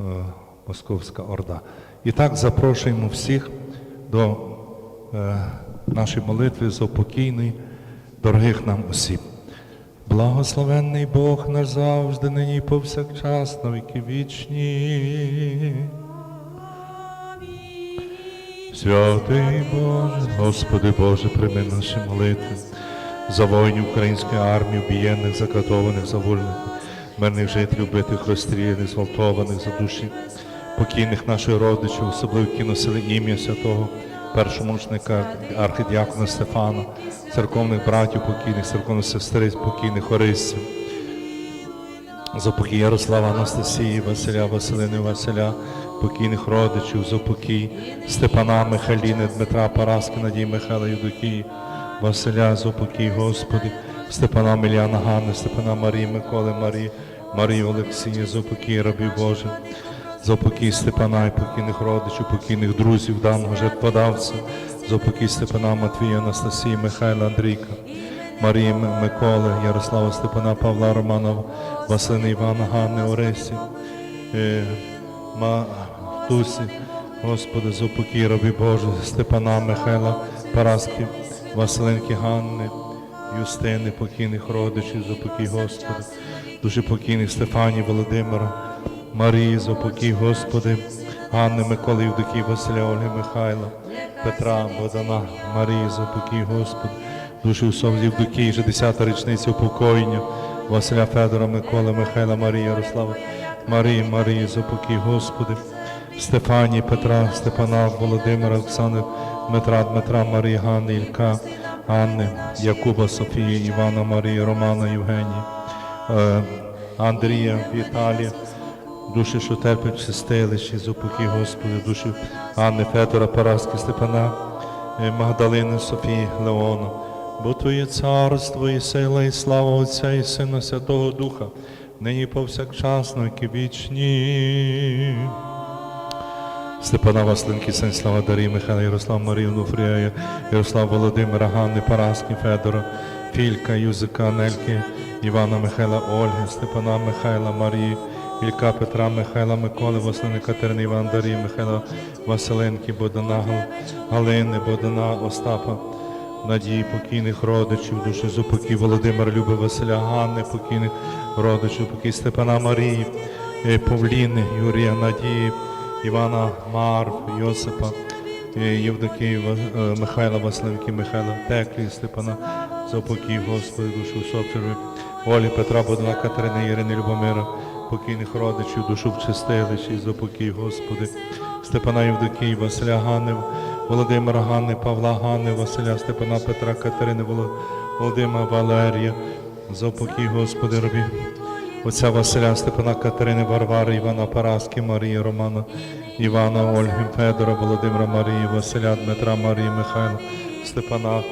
е, Московська Орда. І так запрошуємо всіх до е, нашої молитви за упокійний, дорогих нам осіб. Благословенний Бог наш завжди, нині повсякчас, на віки вічні. Святий Боже, Господи Боже, прийми наші молитви за воїнів української армії, обієнних, закатованих, завольних, мирних жителів, битих, розстріляних, зґвалтованих за душі, покійних наших родичів, особливо які носили ім'я святого першомучника архидіакона Стефана, церковних братів покійних, церковних сестриць, покійних орисців. За покій Ярослава Анастасії, Василя, Василини, Василя, покійних родичів, за покій Степана, Михайліни, Дмитра, Параски, Надії, Михайла, Юдокії, Василя, за покій, Господи, Степана, Міляна, Ганни, Степана, Марії, Миколи, Марії, Марії, Олексії, за покій рабів Божих, за покій Степана і покійних родичів, покійних друзів, даного жертводавця, за покій Степана, Матвія, Анастасії, Михайла, Андрійка, Марії Миколи, Ярослава Степана, Павла Романова, Василини Івана, Ганни, Оресі, е, Матусі, Господи, за упокій рабі Божий, Степана, Михайла, Параски, Василинки, Ганни, Юстини, покійних родичів, за упокій Господи, дуже покійних Стефані, Володимира, Марії, за упокій Господи, Ганни, Миколи, Євдокії, Василя, Ольги, Михайла, Петра, Богдана, Марії, за упокій Господи, душі усов Євдокії, вже 10-та річниця упокоєння, Василя Федора, Миколи, Михайла, Марії, Ярослава, Марії, Марії, за упокій Господи, Стефанії, Петра, Степана, Володимира, Оксани, Дмитра, Дмитра, Марії, Ганни, Ілька, Анни, Якуба, Софії, Івана, Марії, Романа, Євгенії, е, Андрія, Віталія, душі, що терплять в чистилищі, зупоки, Господи, душі Анни, Федора, Параски, Степана, е, Магдалини, Софії, Леона. Бо Твоє царство і сила, і слава Отця і Сина Святого Духа, нині повсякчас, на віки вічні. Степана Васленки, Син Слава Дарії, Михайла, Ярослав Марію, Нуфрія, Ярослав Володимира, Ганни, Параски, Федора, Філька, Юзика, Нельки, Івана Михайла, Ольги, Степана Михайла, Марії, Ілька, Петра, Михайла, Миколи, Василини, Катерини, Іван Дарії, Михайла, Василенки, Богдана, Галини, Богдана, Остапа, Надії, покійних родичів, душі зупокій Володимира, Люби, Василя, Ганни, покійних родичів, покій Степана Марії, е, Павліни, Юрія, Надії, Івана Марв, Йосипа, Євдокії, е, Михайла Василенки, Михайла Теклі, Степана, Запокій, Господи, душу Собчерви, Олі, Петра, Богдана, Катерини, Ірини, Любомира, покійних родичів, душу в чистилищі, Запокій, Господи, Степана Євдокії, Василя Ганни, Володимира Ганни, Павла Ганни, Василя, Степана, Петра, Катерини, Володимира, Валерія, Запокій, Господи, робі. Отця Василя Степана Катерини Варвари, Івана Параски, Марії Романа, Івана, Ольги, Федора, Володимира Марії, Василя, Дмитра, Марії, Михайла, Степана,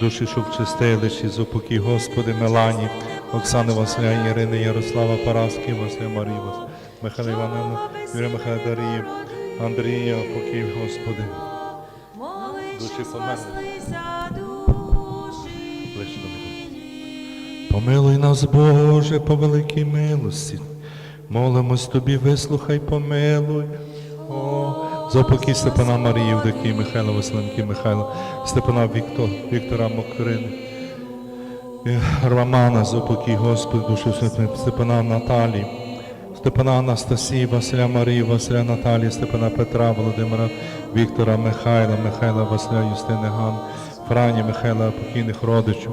душі, що в чистилищі, зупокій, Господи, Мелані, Оксани Василя, Ірини, Ярослава Параски, Василя Марії, Михайла Івановна, Юрія Михайла Дарії, Андрія, покій, Господи. Душі померли. Помилуй нас, Боже, по великій милості. Молимось тобі, вислухай, помилуй. О, за Степана Марії, Євдокії, Михайла Василенки, Михайла, Степана Віктор, Віктора Мокрини, е, Романа, за покій Господи, душу Святої, Степана Наталії, Степана Анастасії, Василя Марії, Василя Наталії, Степана Петра, Володимира, Віктора, Михайла, Михайла, Василя, Юстини Ган, Франі, Михайла, покійних родичів,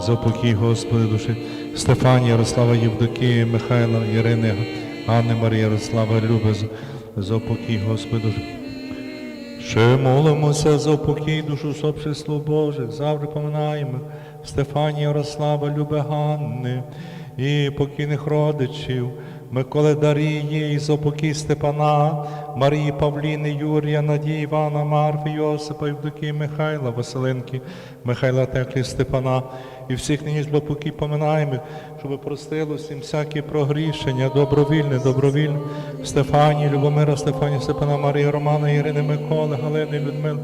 за покій, Господи, душі, Стефанія, Ярослава Євдокії, Михайла, Ірини, Анни, Марії, Ярослава, Люби, за- за покій, Господи, душі. Ще молимося за упокій душу сообщество Божих, завжди поминаємо Стефанія Ярослава, Любе Ганни і покійних родичів, Миколи Дарії, і за упокій Степана, Марії Павліни, Юрія, Надії, Івана, Марфи, Йосипа, Євдокії, Михайла, Василенки, Михайла Теклі, Степана і всіх нині з поминаємо, щоб простило всім всякі прогрішення, добровільне, добровільне, Стефанії, Любомира, Стефанії, Степана, Марії, Романа, Ірини, Миколи, Галини, Людмили,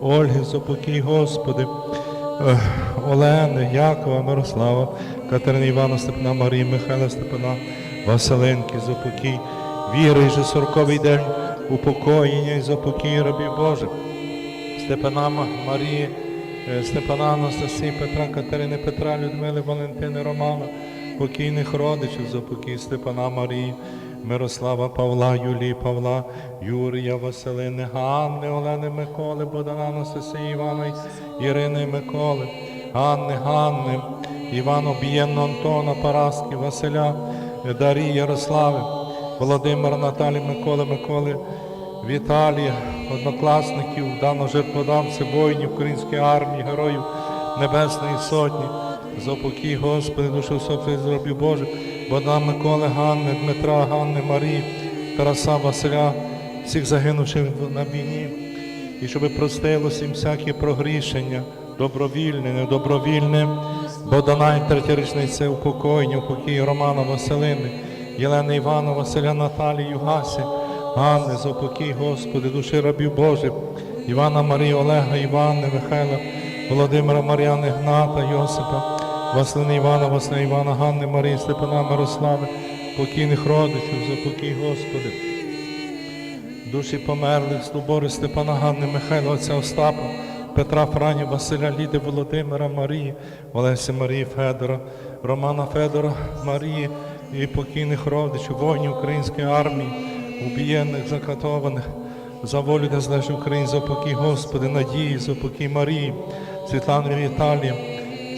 Ольги, Зопокій, Господи, Олени, Якова, Мирослава, Катерини Івана, Степана, Марії, Михайла, Степана, Василенки, Зопокій, віри же сороковий день упокоєння і запокій рабів Божих. Степана Марії, Степана Анастасії, Петра, Катерини, Петра, Людмили, Валентини, Романа, покійних родичів за покій Степана Марії, Мирослава Павла, Юлії Павла, Юрія, Василини, Ганни, Олени, Миколи, Богдана, Анастасії, Івана, Ірини, Миколи, Ганни, Ганни, Івана Об'єнно, Антона, Параски, Василя, Дарії, Ярослави, Володимира, Наталі, Миколи, Миколи, Віталія, однокласників, дано жертводавців, воїнів Української армії, героїв Небесної Сотні, за упокій, Господи, душу всіх зробів Боже, Богдана Миколи, Ганни, Дмитра, Ганни, Марії, Тараса, Василя, всіх загинувших на війні, і щоб простилося їм всякі прогрішення, добровільне, недобровільне, Богдана і третя річниця упокоєння, упокій Романа Василини, Єлени Івана, Василя Наталії, Югасі, Ганни, заупокій, Господи, душі рабів Божих, Івана Марії, Олега, Івани, Михайла, Володимира, Мар'яни, Гната, Йосипа, Васлини Івана, Васлини Івана, Ганни, Марії, Степана, Мирослави, покійних родичів, заупокій, Господи. Душі померлих, Слобори, Степана Ганни, Михайла, отця Остапа, Петра Франі, Василя Ліди, Володимира, Марії, Олесі Марії Федора, Романа Федора, Марії і покійних родичів, воїнів української армії, убієнних, закатованих, за волю де злежить Україні, за покій Господи, Надії, за покій Марії, Світлани Віталії,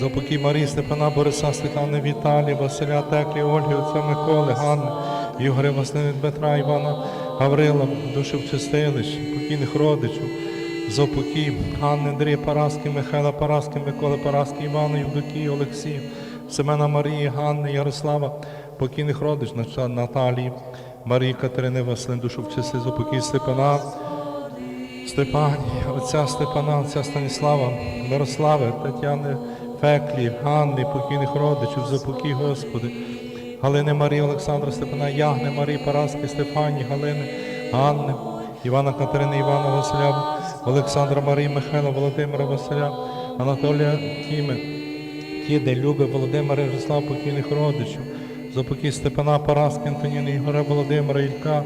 за покій Марії, Степана Бориса, Світлани Віталії, Василя Теклі, Ольги, отця Миколи, Ганни, Ігоря Василини Дмитра, Івана Гаврила, душі в чистилищ, покійних родичів, за покій Ганни, Андрія Параски, Михайла Параски, Миколи Параски, Івана Євдокії, Олексія, Семена Марії, Ганни, Ярослава, покійних родич Наталії, Марії Катерини Василин, душу часи, за покій Степана, Степані, отця Степана, отця Станіслава, Мирослави, Тетяни Феклі, Ганни, покійних родичів, за покій Господи, Галини Марії, Олександра Степана, Ягни, Марії Параски, Стефані, Галини, Ганни, Івана Катерини, Івана Василя, Олександра Марії, Михайла, Володимира Василя, Анатолія Тіми, Тіди, Люби, Володимира, Ярослава, покійних родичів, за покій Степана Параски, Антоніни, Ігоря, Володимира, Ілька,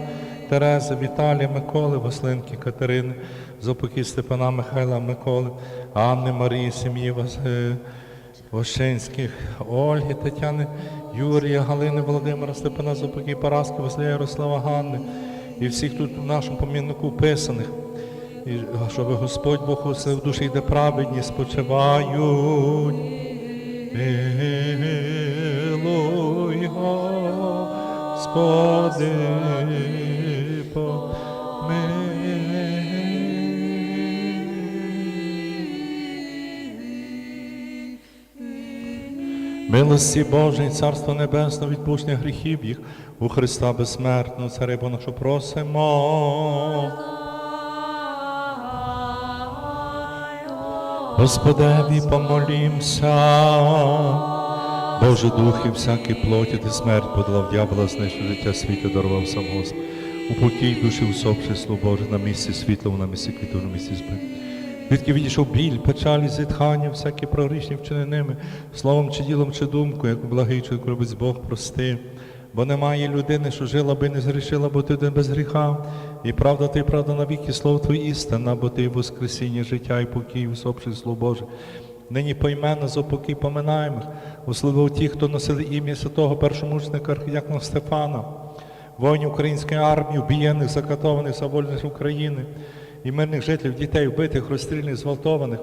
Терези, Віталія, Миколи, Васлинки, Катерини, за покій Степана Михайла, Миколи, Анни, Марії, сім'ї Вошинських, Ольги, Тетяни, Юрія, Галини, Володимира, Степана, Зопаки, Параски, Василя, Ярослава, Ганни і всіх тут в нашому поміннику вписаних. І щоб Господь Бог оселив душі, де праведні спочивають. Господи. Милості Божої, Царство Небесне, відпущення гріхів їх у Христа безсмертного, Царе Бо нашу просимо. Господеві помолімся. Боже Дух і всякий плоті ти смерть подолав дьявола, знищив життя світу, дарував сам Господь. Упокій душі усопши слово Боже на місці світлому, на місці квіту, на місці збив. Відки відійшов біль, печалі, зітхання, всякі прогрішні вчиненими, словом чи ділом, чи думкою, як благий чоловік робить Бог прости. Бо немає людини, що жила би не згрішила, бо ти один без гріха. І правда ти, правда навіки, слово Твоє істина, бо ти воскресіння, життя і покій, усопши слово Боже. Нині поіменно за покій поминаємо, особливо ті, хто носили ім'я святого першомучника архіякона Стефана, воїнів української армії, вбієнних, закатованих за вольність України і мирних жителів, дітей, вбитих, розстріляних, зґвалтованих,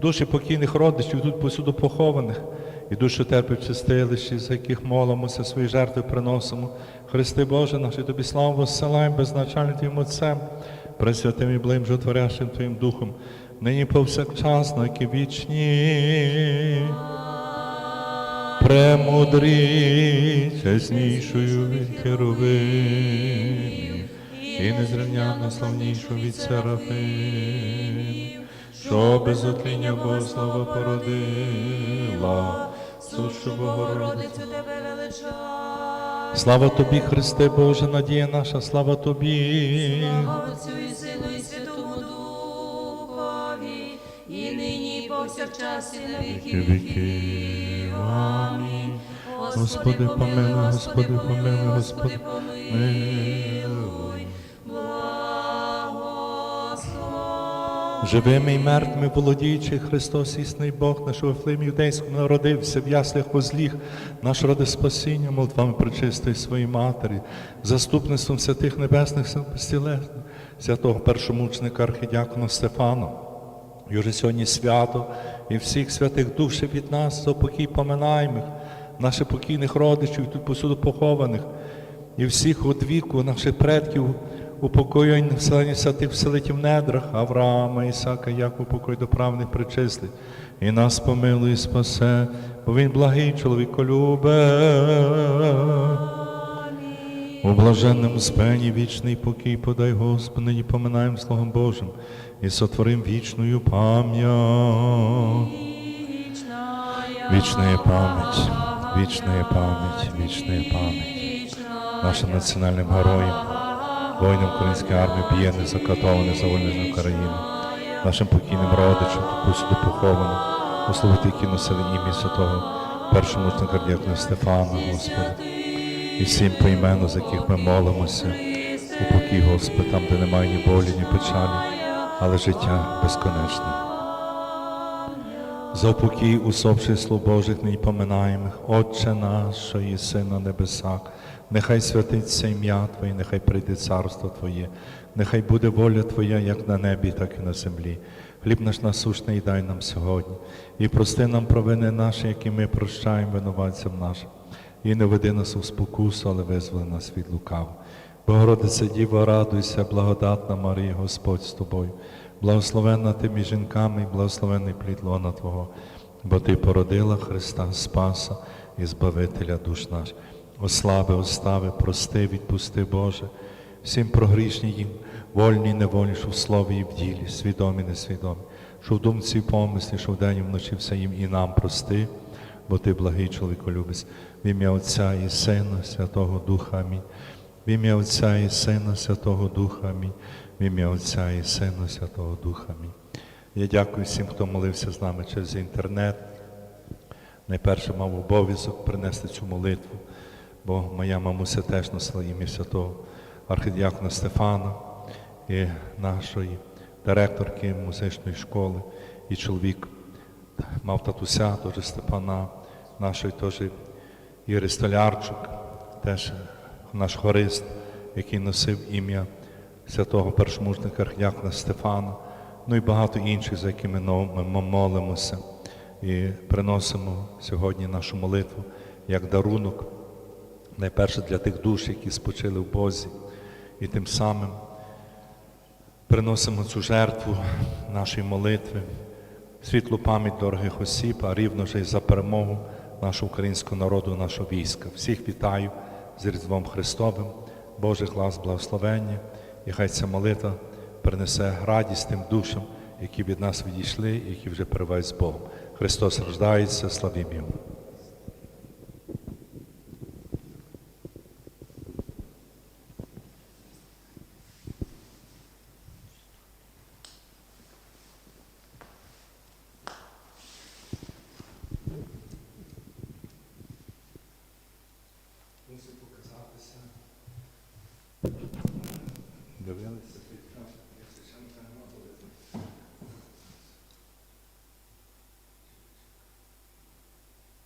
душі покійних родичів, тут посюду похованих, і душі терпить чистилищі, за яких молимося, свої жертви приносимо. Христи Боже, наші тобі славу воссилаємо, безначальним Твоїм Отцем, пресвятим і блим животворящим Твоїм Духом, нині повсякчас, на вічні. Премудрі, чеснішою від херовимів, і незрівняно славнішу від серафим, що без отління Богослава породила, сущу Богородицю. Тебе величаю. Слава тобі, Христе Боже, надія наша, слава тобі. Слава Отцю і Сину і Святому повсякчас і на віки віків. Амінь. Господи, помилуй, Господи, помилуй, Господи, помилуй. Живими і мертвими володіючи Христос, існий Бог, наш Вифлим юдейському народився в яслях возліг, наш роди спасіння, молитвами причистої своїй матері, заступництвом святих небесних сил святого першомучника архідякона Стефана. І вже сьогодні свято і всіх святих душів від нас, за покій поминаємих, наших покійних родичів, тут посуду похованих, і всіх от віку наших предків, упокоєнь вселені святих вселитів недрах, Авраама, Ісака, як упокой до правних причислих. І нас помилуй, і спасе, бо він благий чоловіколюбе. У блаженному спені вічний покій подай, Господи, нині поминаємо Словом Божим і сотворим вічною пам'ять. Вічна пам'ять, вічна пам'ять, вічна пам'ять. Нашим національним героям, воїнам української армії, бієнних, закатованих за вольну Україну, нашим покійним родичам, посуду похованим, условити, які носили ім'я святого першому кардіакну Стефана, Господи. І всім поіменно, за яких ми молимося, у покій, Господи, там, де немає ні болі, ні печалі, але життя безконечне. За упокій усопших слуг Божих нині поминаємих, Отче наш, що єси небесах, нехай святиться ім'я Твоє, нехай прийде царство Твоє, нехай буде воля Твоя, як на небі, так і на землі. Хліб наш насущний дай нам сьогодні, і прости нам провини наші, які ми прощаємо винуватцям нашим. І не веди нас у спокусу, але визволи нас від лукав. Богородице Діво, радуйся, благодатна Марія, Господь з тобою. Благословенна ти між жінками, і благословенний плід лона Твого, бо Ти породила Христа Спаса і Збавителя душ наш. Ослави, остави, прости, відпусти, Боже, всім прогрішні їм, вольні, і невольні, що в слові і в ділі, свідомі, несвідомі, що в думці і помислі, що вдень і вночі все їм і нам прости, бо ти благий чоловіколюбець. В ім'я Отця і Сина, Святого Духа Амінь. В ім'я Отця і Сина, Святого Духа Амінь. В ім'я Отця і Сина, Святого Духа Амінь. Я дякую всім, хто молився з нами через інтернет. Найперше мав обов'язок принести цю молитву, бо моя мамуся теж носила ім'я святого архидіакона Стефана і нашої директорки музичної школи, і чоловік мав татуся, теж Степана, нашої теж Іри Столярчук, теж наш хорист, який носив ім'я святого першомужника архідіакона Стефана, ну і багато інших, за якими ми молимося і приносимо сьогодні нашу молитву як дарунок, найперше для тих душ, які спочили в Бозі, і тим самим приносимо цю жертву нашої молитви, світлу пам'ять дорогих осіб, а рівно ж і за перемогу нашого українського народу, нашого війська. Всіх вітаю з Різдвом Христовим, Божий лас, благословення, і хай ця молитва принесе радість тим душам, які від нас відійшли, які вже перебувають з Богом. Христос рождається, славім Його. Ainda?